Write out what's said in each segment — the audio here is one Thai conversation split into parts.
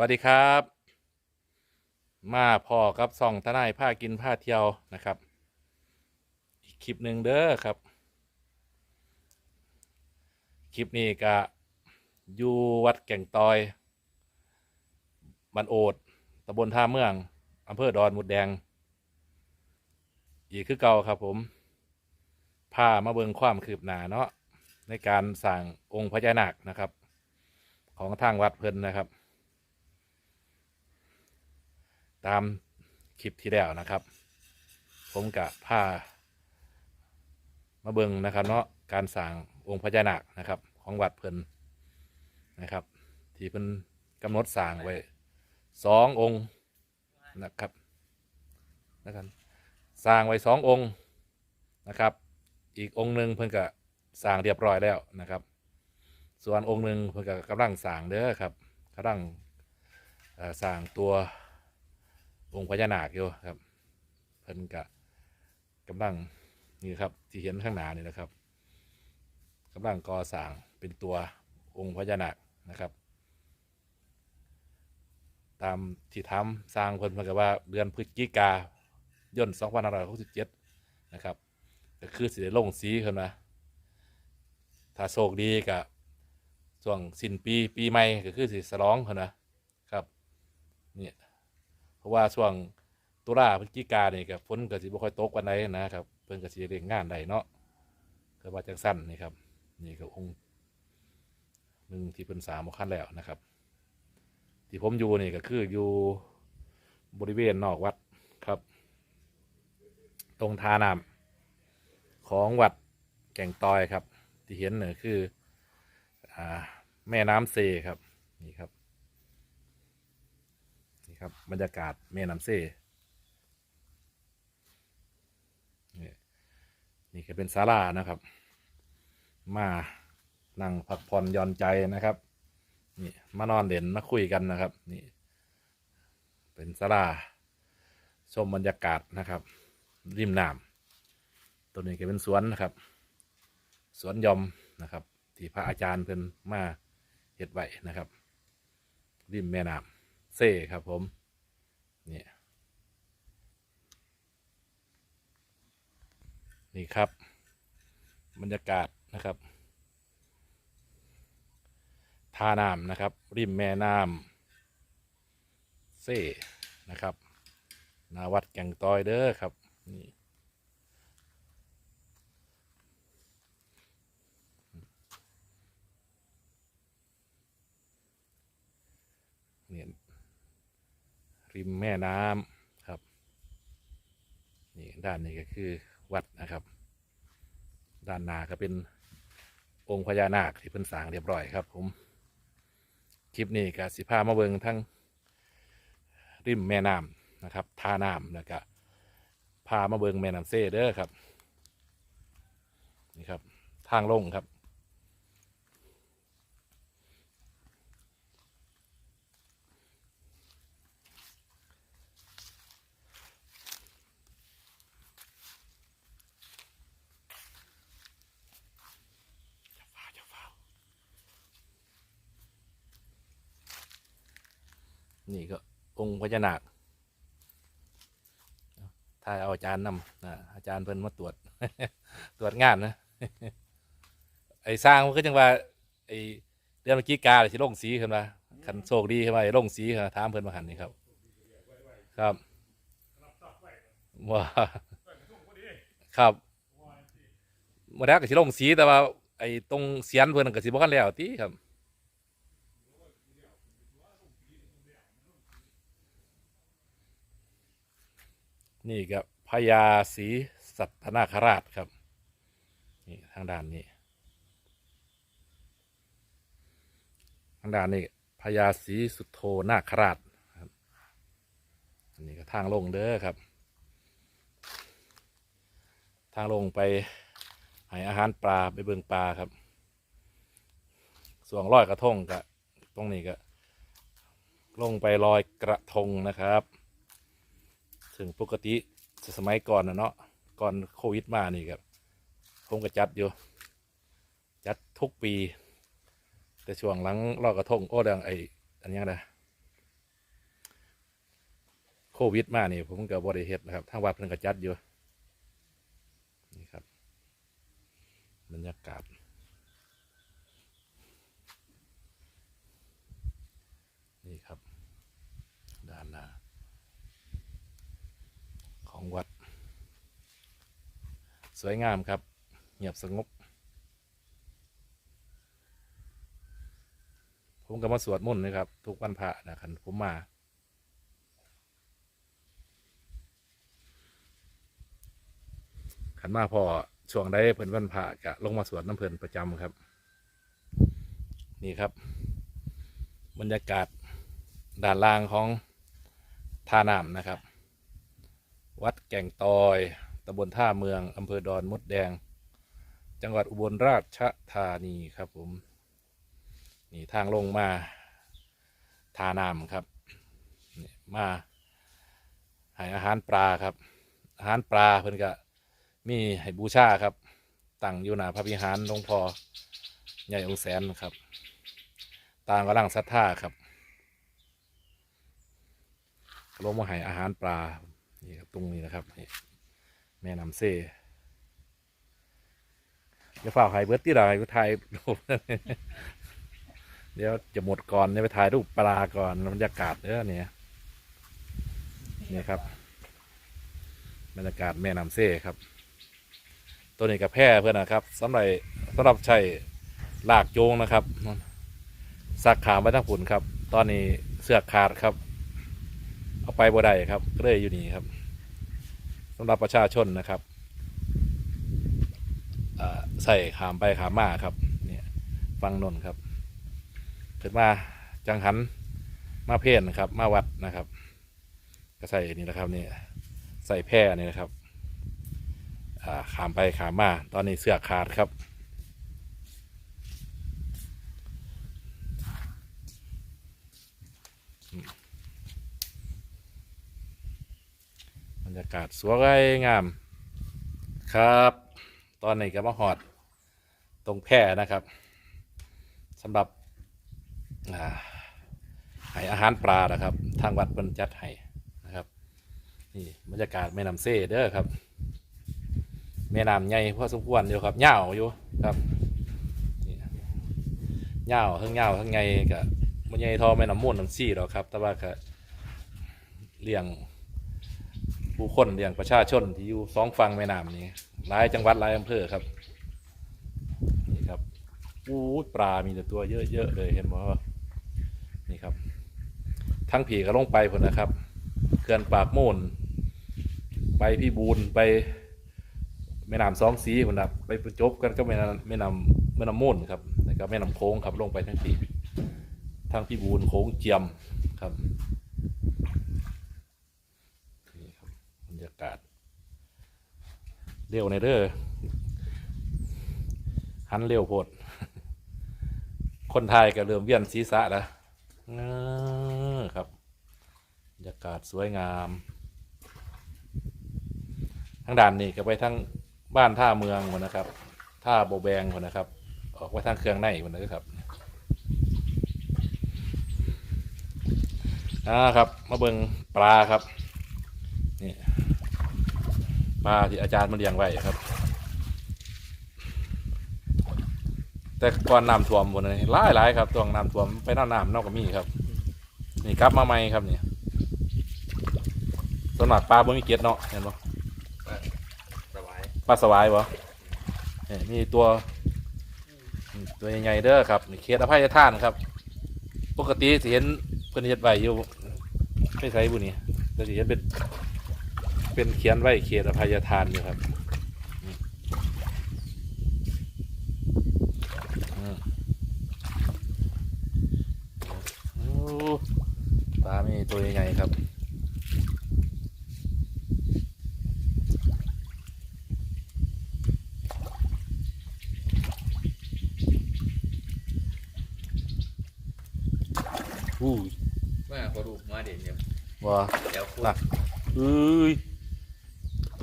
วัสดีครับ มาพอกับส่องทนายผ้ากินผ้าเที่ยวนะครับ อีกคลิปหนึ่งเด้อครับ คลิปนี้ก็อยู่วัดแก่งตอยบันโอดตำบลท่าเมืองอำเภอดอนมุดแดง อีกคือเก่าครับผมพามาเบิงความคืบหน้าเนาะในการสั่งองค์พญานาคนะครับ ของทางวัดเพิ่นนะครับ ตามคลิปที่แล้วนะครับ ผมกะผ้ามาเบิงนะครับ เนาะการสั่งองค์พญานาคนะครับ ของวัดเพิ่นนะครับ ที่เพิ่นกำหนดสั่งไว้สององค์นะครับนะครับสร้างไว้สององค์นะครับ อีกองค์หนึ่งเพิ่นก็สร้างเรียบร้อยแล้วนะครับ ส่วนองค์หนึ่งเพิ่นก็กำลังสร้างเด้อครับกำลังสร้างตัว องค์พญานาคอยู่ครับ เพิ่นก็กำลังนี่ครับ ที่เห็นข้างหน้านี่นะครับกำลังก่อสร้างเป็นตัวองค์พญานาคนะครับ ตามที่ทำสร้างเพิ่นเพิ่นก็ว่าเดือนพฤศจิกายน2567นะครับก็คือสิได้ลงสีขึ้นมาถ้าโชคดีก็ช่วงสิ้นปีปีใหม่ก็คือสิสลองขึ้นนะครับ เนี่ย ราะว่าช่วงตุลาพฤศจิกาเนี่ยก็ฝนก็สิบ่ค่อยตกวันใดนะครับ เพิ่นก็สิเร่งงานได้เนาะก็ว่าจังสั้นนี่ครับ นี่ก็องค์หนึ่งที่เพิ่นสามขั้นแล้วนะครับ ที่ผมอยู่นี่ก็คืออยู่บริเวณนอกวัดครับ ตรงทาน้ำของวัดแก่งตอยครับ ที่เห็นเนี่ยคืออ่าแม่น้ำเซครับนี่ครับ ครับ บรรยากาศแม่น้ำเซนี่นี่ก็เป็นศาลานะครับ มานั่งพักผ่อนย่อนใจนะครับนี่มานอนเด่นมาคุยกันนะครับ นี่ เป็นศาลาชมบรรยากาศนะครับ ริมน้ำตัวนี้ก็เป็นสวนนะครับ สวนยอมนะครับ ที่พระอาจารย์เพิ่นมาเฮ็ดไว้นะครับ ริมแม่น้ำ เซ่ครับผมนี่นี่ครับ บรรยากาศนะครับท่าน้ำนะครับ ริมแม่น้ำเซ่นะครับ นาวัดแก่งตอยเด้อครับ นี่ เนี่ย ริมแม่น้ำครับ นี่ด้านนี้ก็คือวัดนะครับ ด้านหน้าก็เป็นองค์พญานาคที่เพิ่นสร้างเรียบร้อยครับผม คลิปนี้ก็สิพามาเบิงทั้งริมแม่น้ำนะครับท่าน้ำแล้วก็พามาเบิงแม่น้ำเซ่เด้อครับ นี่ครับ ทางลงครับ นี่ก็องค์พญานาคถ้าเอาอาจารย์นำนะอาจารย์เพิ่นมาตรวจ ตรวจงานนะ ไอ้สร้างมันก็จังว่า ไอ้เดือนเมื่อกี้กาเลยที่ลงสีขึ้นมาคันโชคดีขึ้นมาไอ้ลงสีขึ้นมาถามเพิ่นมาหันนี่ครับ ครับว่าครับมาแล้วก็สิลงสีแต่ว่า ไอ้ตรงเสียนเพิ่นนก็สิบ่กันแล้วติครับ นี่ก็พญาศรีสัตนาคราชครับนี่ทางด้านนี้ ทางด้านนี้พญาศรีสุโธนาคราชอันนี้ก็ทางลงเด้อครับ ทางลงไปให้อาหารปลาไปเบิงปลาครับส่วนลอยกระทงก็ตรงนี้ก็ลงไปลอยกระทงนะครับ ถึงปกติสมัยก่อนนะเนาะก่อนโควิดมานี่ครับผมก็จัดอยู่ จัดทุกปี แต่ช่วงหลังรอกระทงโอ้ดังไออันนี้นะโควิดมานี่ผมก็บริเหตุนะครับทางวัดเพิ่นก็จัดอยู่นี่ครับบรรยากาศ ของวัด สวยงามครับ เงียบสงบ ผมก็มาสวดมนต์นะครับ ทุกวันพระนะครับผมมา ขันมาพอช่วงได้เพิ่นวันพระกะลงมาสวดน้ำเพลินประจำครับ นี่ครับ บรรยากาศด้านล่างของท่าน้ำนะครับ วัดแก่งตอยตำบลท่าเมืองอำเภอดอนมดแดง จังหวัดอุบลราชธานีครับผม นี่ทางลงมาทาน้ำครับ มาให้อาหารปลาครับ อาหารปลาเพิ่นก็มีให้บูชาครับ ตั้งอยู่หน้าพระวิหารหลวงพ่อใหญ่องแสนครับต่างกำลังศรัทธาครับลงมาให้อาหารปลา นี่ครับตรงนี้นะครับนี่แม่น้ำเซ่จะฝ่ากหายเบิร์ตที่ไรไปถ่ายรูปเดี๋ยวจะหมดก่อนเนี่ยไปถ่ายรูปปลาก่อนบรรยากาศเด้อเนี่ยนี่ครับ บรรยากาศแม่น้ำเซ่ครับ ตัวนี้กับแพร่เพื่อนนะครับสำหรับสำหรับใช้ลากโยงนะครับสักขามไปทั้งผุนครับ ตอนนี้เสือกขาดครับ เอาไปบ่ได้ครับก็เลยอยู่นี่ครับ สำหรับประชาชนนะครับใส่ขามไปขามมาครับเนี่ยฟังนนท์ครับขึ้นมาจังหันมาเพนนะครับ มาวัดนะครับ ก็ใส่นี่นะครับนี่ใส่แพร่นี่นะครับขามไปขามมาตอนนี้เสื้อขาดครับบร รยากาศสวยงาม ครับ ตอนนี้ก็มาหอด ตรงแพร่นะครับสำหรับอ่าให้อาหารปลานะครับ ทางวัดเพิ่นจัดให้นะครับนี่บรรยากาศแม่น้ำเซ่เด้อครับแม่น้ำใหญ่พอสมควรอยู่ครับยาวอยู่ครับนี่ยาวทั้งยาวทั้งไงกับมันใหญ่ทอแม่น้ำมูลน้ำซี่หรอกครับ แต่ว่าก็เลี้ยง ผู้คนเลี้ยงประชาชนที่อยู่สองฝั่งแม่น้ำนี่หลายจังหวัดหลายอำเภอครับนี่ครับอู้ปลา มีแต่ตัวเยอะๆเลยเห็นไหมว่านี่ครับ ทั้งผีก็ลงไปผลนะครับเขื่อนปากโมนไปพี่บูนไปแม่น้ำสองสีผลนะไปประจบกันก็แม่น้ำแม่น้ำแม่น้ำโมนครับแล้วก็แม่น้ำโค้งครับลงไปทั้งผีทั้งพี่บูนโค้งเจียมครับ นี่ครับบรรยากาศ เร็วในเด้อหันเร็วโพด คนไทยก็เริ่มเวียนศีรษะแล้วเออครับบรรยากาศสวยงามทางด่านนี้ก็ไปทั้งบ้านท่าเมืองคนนะครับท่าโบแบงคนนะครับ ออกไปทางเครื่องในคนนะครับอ่าครับ มาเบิงปลาครับ ปลาที่อาจารย์มาเลี้ยงไว้ครับ แต่ก่อนน้ำท่วมบนนี้หลายหลายๆครับตวงน้ำท่วมไปนอกน้ำนอกกับมีครับ นี่กลับมาใหม่ครับนี่สวนมัครปลาบ่มีเกล็ดเนาะเห็นปะสบายปลาสวายปะนี่มีตัว ตัวใหญ่ๆเด้อครับนี่เขตอภัยทานครับ ปกติสิเห็นเพิ่นเฮ็ดไว้อยู่ไม่ใช่บุนี่แต่สิเห็นเป็น เป็นเขียนไว้เขตอภัยทานอยู่ครับอืมอืมโอ้ปลามีตัวใหญ่ๆครับอู้ยเมื่อเขาดูมาเด่นเนี่ยว้าเดี๋ยวพูดน่ะเอ้ย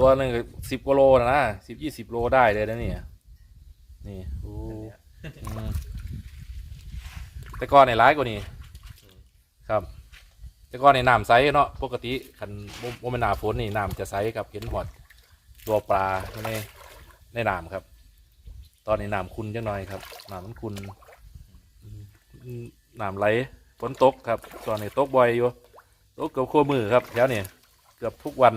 ตัวหนึ่งสิบกว่าโลนะนะสิบยี่สิบโลได้เลยนะเนี่ยนี่โอ้อืมแต่ก่อนเนี่ยร้ายกว่านี้ครับ แต่ก่อนในน้ำใสเนาะปกติคันบ่บ่แม่นหน้าฝนนี่น้ำจะใสครับเห็นหอดตัวปลาอยู่ในในน้ำครับ ตอนนี้น้ำคุณจังหน่อยครับน้ำมันคุณอืมน้ำไหลฝนตกครับตอนนี้ตกบ่อยอยู่ตกเกือบขั้วมือครับแถวนี้เกือบทุกวัน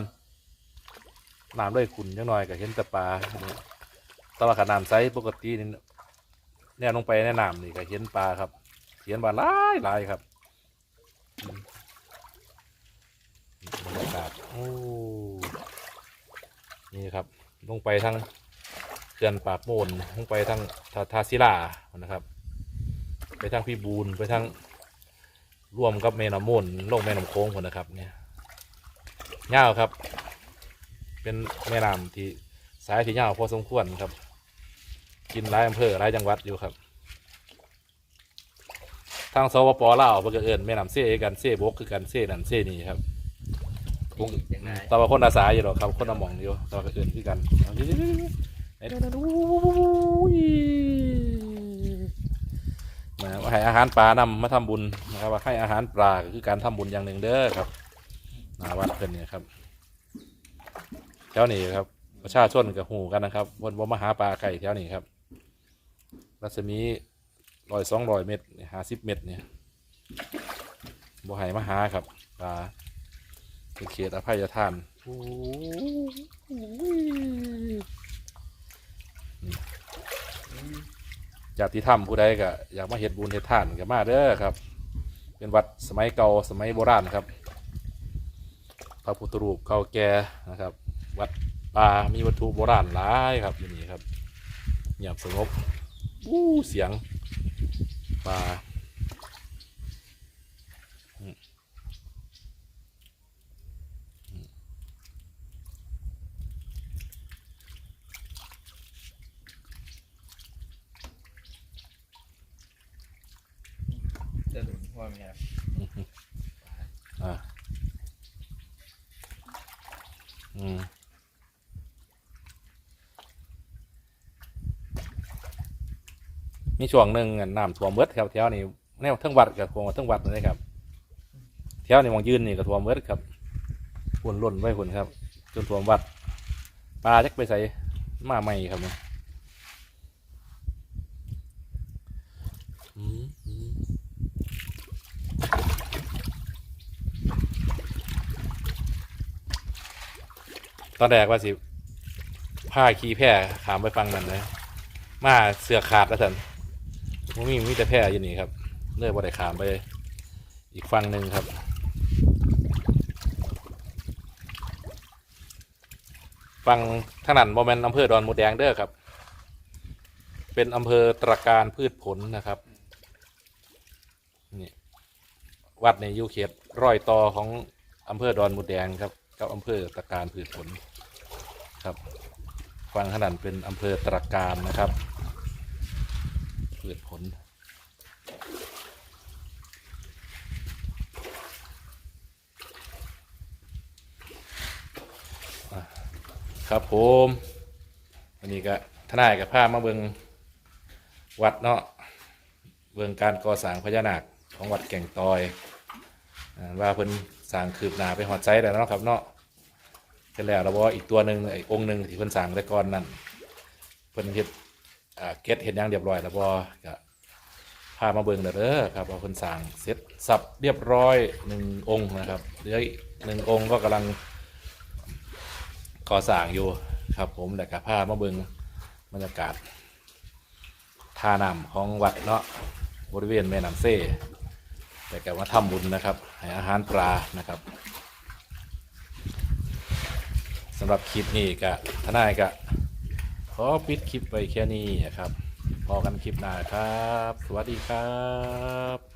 น้ำเลยคุณจังหน่อยก็เห็นแต่ปลาตว่าขนาดใสปกตินี่เนี่ลงไปในน้ำนี่ก็เห็นปลาครับเห็นปลาหลายหลายครับบรรยากาศโอ้นี่ครับ ลงไปทางเขื่อนปากโมนลงไปทางทาทาศิลานะครับ ไปทางพี่บูนไปทางร่วมกับแม่น้ำมูลลงแม่น้ำโค้งคนนะครับเนี่ยยาวครับ เป็นแม่น้ำที่สายที่ยาวพอสมควรครับ กินหลายอำเภอหลายจังหวัดอยู่ครับ ทางสปปลาวเพื่นก็เอินแม่น้ำเซ่กันเซ่บกคือกันเซ่นั่นเซ่นี่ครับคงยังไงแต่ว่าคนอาสาอยู่หรอกครับ คนละหมองอยู่แต่ว่าก็เอินคือกันเอาเดี๋ยวๆๆไหนๆๆอุ้ยมาให้อาหารปลานำมาทำบุญนะครับว่าให้อาหารปลาก็คือการทำบุญอย่างหนึ่งเด้อครับหนาวัดเพิ่นเนี่ยครับแถวนี้ครับประชาชนกับหูกันนะครับบนบ่มาหาปลาไก่แถวนี้ครับ รัศมีร้อยสองร้อยเมตรห้าสิบเมตรเนี่ยบ่ให้มาหาครับปลาเป็นเขตอภัยทานโอ้ยอยากที่ถ้ำผู้ใดก็อยากมาเห็ดบุญเห็ดทานก็มาเด้อครับ เป็นวัดสมัยเก่าสมัยโบราณครับพระพุทธรูปเก่าแก่นะครับ วัดป่ามีวัตถุโบราณหลายครับอยู่นี่ครับเงียบสงบอู้เสียงป่าจะหลุนพ่อเมียอ่าอืม มีช่วงหนึ่งน้ำท่วมเบิดครับแถวนี้แนวทั้งวัดกับท่วมทั้งวัดเลยครับแถวนี้มองยืนนี่ก็ท่วมเบิดครับหุ่นล้นไว้หุ่นครับ จนท่วมวัดปลาจักไปใส่มาใหม่ครับเนี่ยตอนแรกว่าสิผ้าขี้แพร่ขามไปฟังนั่นเลยมาเสือขาดแล้วสัน มมีมีแต่แพร่อยู่นี่ครับเลยบ่ได้ขามไปอีกฝั่งหนึ่งครับฟังทางนั้นโมเมนอำเภอดอนมูแดงเด้อครับ เป็นอำเภอตระการพืชผลนะครับนี่วัดในยูเขตร้อยต่อของอำเภอดอนมูแดงครับกับอำเภอตระการพืชผลครับฟังขนาดเป็นอำเภอตระการนะครับ พืชผล ครับผมวันนี้ก็ทนายกับผ้ามาเบิงวัดเนาะเบิงการก่อสร้างพญานาคของวัดแก่งตอยว่าเพิ่นสร้างคืบหนาไปหอดใจแล้วเนาะครับเนาะเสร็จแล้วเราบอกว่าอีกตัวหนึ่งไอ้องค์หนึ่งที่เพิ่นสร้างแต่ก่อนนั่นเพิ่นเฮ็ด อ่าเก็ตเฮ็ดหยังเรียบร้อยแล้วบ่ก็พามาเบิ่งเด้อเด้อครับว่าเพิ่นสร้างเสร็จสับเรียบร้อยหนึ่งองค์นะครับเหลืออีกหนึ่งองค์ก็กำลังก่อสร้างอยู่ครับผมแต่กับผ้ามาเบิงบรรยากาศท่าน้ำของวัดเนาะบริเวณแม่น้ำเซ่แต่กับว่าทำบุญนะครับให้อาหารปลานะครับสำหรับคลิปนี้ก็ทนายก็ ขอปิดคลิปไปแค่นี้ครับ พอกันคลิปหน้าครับ สวัสดีครับ